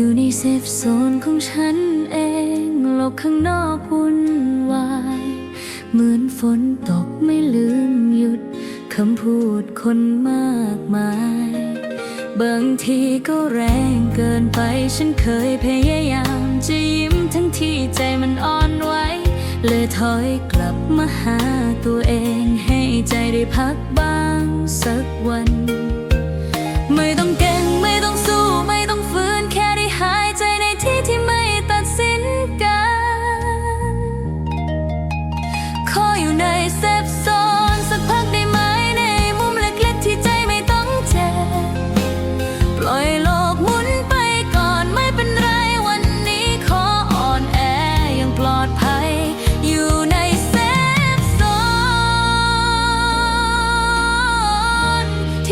อยู่ในเซฟโซนของฉันเอง โลกข้างนอกวุ่นวาย เหมือนฝนตกไม่ลืมหยุด คำพูดคนมากมาย บางทีก็แรงเกินไป ฉันเคยพยายามจะยิ้มทั้งที่ใจมันอ่อนไหวเลยถอยกลับมาหาตัวเองให้ใจได้พัก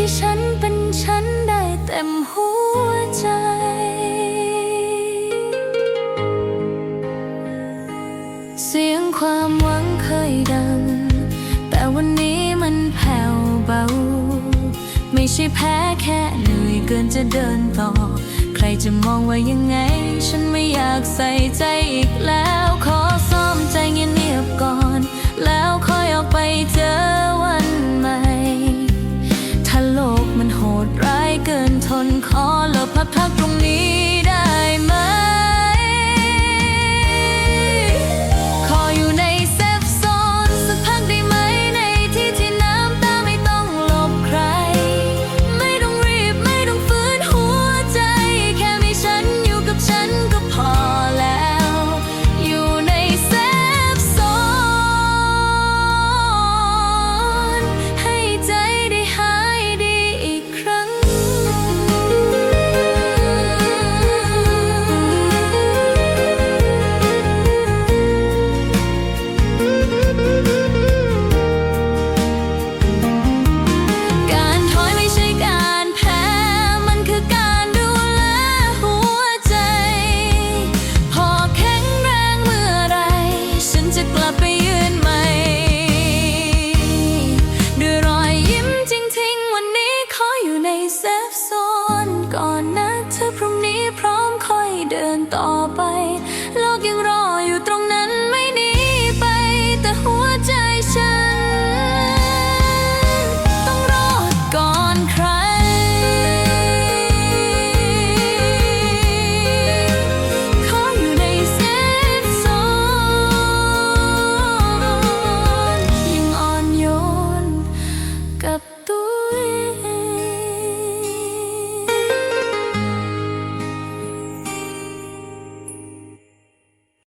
ที่ฉันเป็นฉันได้เต็มหัวใจเสียงความหวังเคยดัง แต่วันนี้มันแผ่วเบา ไม่ใช่แพ้แค่เหนื่อยเกินจะเดินต่อ ใครจะมองว่ายังไง ฉันไม่อยากใส่ใจ เดินต่อไป